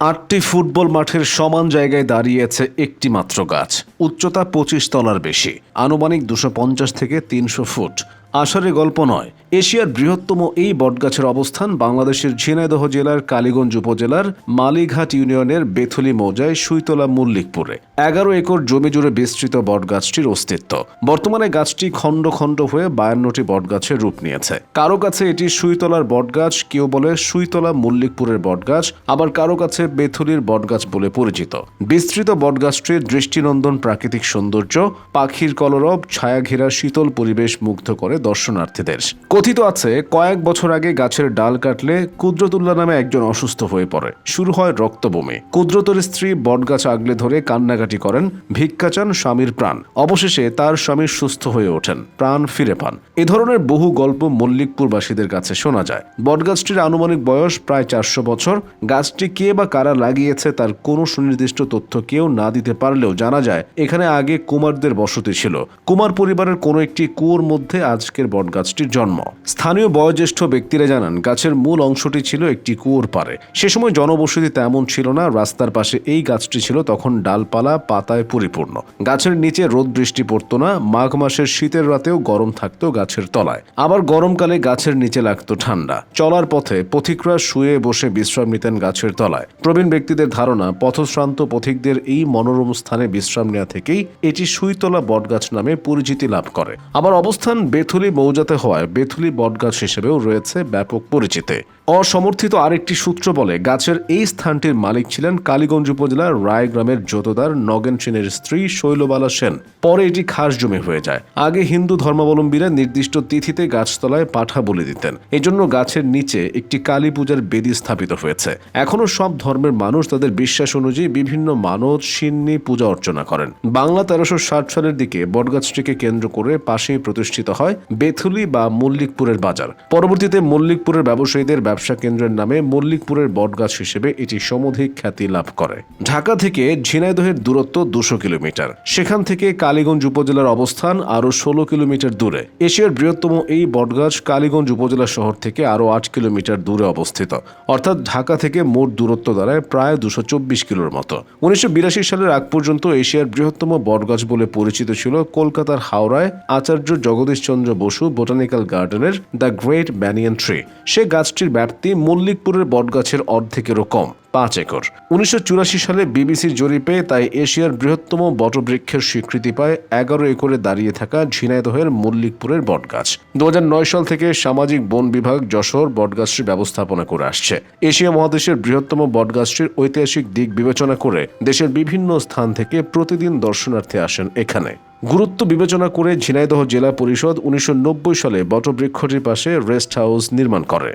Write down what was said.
আটটি ফুটবল মাঠের সমান জায়গায় দাঁড়িয়েছে একটি মাত্র গাছ। উচ্চতা পঁচিশ তলার বেশি। আনুমানিক দুশো পঞ্চাশ থেকে তিনশো ফুট। আষাঢ়ে গল্প নয়। এশিয়ার বৃহত্তম এই বটগাছের অবস্থান বাংলাদেশের ঝিনাইদহ জেলার কালীগঞ্জ উপজেলার মালিঘাট ইউনিয়নের বেথলি মৌজায় সুইতলা মল্লিকপুরে। এগারো একর জমি জুড়ে বিস্তৃত বটগাছটির অস্তিত্ব। বর্তমানে গাছটি খণ্ড খণ্ড হয়ে বায়ান্নটি বটগাছের রূপ নিয়েছে। কারও কাছে এটি সুইতলার বটগাছ, কেউ বলে সুইতলা মল্লিকপুরের বটগাছ, আবার কারও কাছে বেথলির বটগাছ বলে পরিচিত। বিস্তৃত বটগাছটির দৃষ্টিনন্দন প্রাকৃতিক সৌন্দর্য, পাখির কলরব ছায়া ঘেরা শীতল পরিবেশ মুগ্ধ করে দর্শনার্থীদের। কথিত আছে, কয়েক বছর আগে গাছের ডাল কাটলে কুদ্রতুল্লাহ নামে একজন অসুস্থ হয়ে পড়ে। শুরু হয় রক্তবমি। কুদ্রতের স্ত্রী বটগাছ আগলে ধরে কান্নাকাটি করেন ভিক্ষা চান স্বামীর প্রাণ। অবশেষে তার স্বামী সুস্থ হয়ে ওঠেন, প্রাণ ফিরে পান। এ ধরনের বহু গল্প মল্লিকপুরবাসীদের কাছে শোনা যায়। বটগাছটির আনুমানিক বয়স প্রায় চারশো বছর। গাছটি কে বা কারা লাগিয়েছে তার কোনো সুনির্দিষ্ট তথ্য কেউ না দিতে পারলেও জানা যায়, এখানে আগে কুমারদের বসতি ছিল। কুমার পরিবারের কোনো একটি কুয়োর মধ্যে আজকের বটগাছটির জন্ম। স্থানীয় বয়োজ্যেষ্ঠ ব্যক্তিরা জানান, গাছের মূল অংশটি ছিল একটি কুয়োর পারে সে সময় জনবসতি তেমন ছিল না, রাস্তার পাশে এই গাছটি ছিল, তখন ডালপালা পাতায় পরিপূর্ণ। গাছের নিচে রোদ বৃষ্টি পড়তো না, মাঘ মাসের শীতের রাতেও গরম থাকতো গাছের তলায়। আবার গরমকালে গাছের নিচে লাগতো ঠান্ডা। চলার পথে পথিকরা শুয়ে বসে বিশ্রাম নিতেন গাছের তলায়। প্রবীণ ব্যক্তিদের ধারণা, পথশ্রান্ত পথিকদের এই মনোরম স্থানে বিশ্রাম নেওয়া থেকেই এটি সুইতলা বটগাছ নামে পরিচিতি লাভ করে। আবার অবস্থান বেথুলি মৌজাতে হওয়ায় বেথুলি বটগাছ হিসেবেও রয়েছে ব্যাপক পরিচিতি। অসমর্থিত আরেকটি সূত্র বলে, গাছের এই স্থানটির মালিক ছিলেন কালীগঞ্জ উপজেলার রায় গ্রামের জোতদার নগেন সেনের স্ত্রী শৈলবালা সেন। পরে এটি খাস জমি হয়ে যায়। আগে হিন্দু ধর্মাবলম্বীরা নির্দিষ্ট তিথিতে গাছতলায় পাঠা বলে দিতেন। এজন্য গাছের নিচে একটি কালী পূজার বেদি স্থাপিত হয়েছে। এখনও সব ধর্মের মানুষ তাদের বিশ্বাস অনুযায়ী বিভিন্ন মানত, সিন্নি পূজা অর্চনা করেন। বাংলা তেরোশো ষাট সালের দিকে বটগাছটিকে কেন্দ্র করে পাশেই প্রতিষ্ঠিত হয় বেথুলি বা মল্লিকপুরের বাজার। পরবর্তীতে মল্লিকপুরের ব্যবসায়ীদের ব্যবসা কেন্দ্রের নামে মল্লিকপুরের বটগাছ হিসেবে এটি সমধিক খ্যাতি লাভ করে। ঢাকা থেকে ঝিনাইদহের দূরত্ব দুশো কিলোমিটার। সেখান থেকে কালীগঞ্জ উপজেলার অবস্থান আরও ষোলো কিলোমিটার দূরে। এশিয়ার বৃহত্তম এই বটগাছ কালীগঞ্জ উপজেলা শহর থেকে আরও আট কিলোমিটার দূরে অবস্থিত। অর্থাৎ ঢাকা থেকে মোট দূরত্ব দাঁড়ায় প্রায় দুশো চব্বিশ কিলোর মতো। উনিশশো বিরাশি সালের আগ পর্যন্ত এশিয়ার বৃহত্তম বটগাছ বলে পরিচিত ছিল কলকাতার হাওড়ায় আচার্য জগদীশচন্দ্র বসু বোটানিক্যাল গার্ডেনের দ্য গ্রেট ব্যানিয়ান ট্রি। সে গাছটির ব্যাপ্তি মল্লিকপুরের বটগাছের অর্ধেকেরও কম, পাঁচ একর। উনিশশো চুরাশি সালে বিবিসির জরিপে তাই এশিয়ার বৃহত্তম বটবৃক্ষের স্বীকৃতি পায় এগারো একরে দাঁড়িয়ে থাকা ঝিনাইদহের মল্লিকপুরের বটগাছ। দু হাজার নয় সাল থেকে সামাজিক বন বিভাগ যশোর বটগাছটি ব্যবস্থাপনা করে আসছে। এশিয়া মহাদেশের বৃহত্তম বটগাছটির ঐতিহাসিক দিক বিবেচনা করে দেশের বিভিন্ন স্থান থেকে প্রতিদিন দর্শনার্থী আসেন এখানে। গুরুত্ব বিবেচনা করে ঝিনাইদহ জেলা পরিষদ উনিশশো নব্বই সালে বটবৃক্ষটির পাশে রেস্ট হাউস নির্মাণ করে।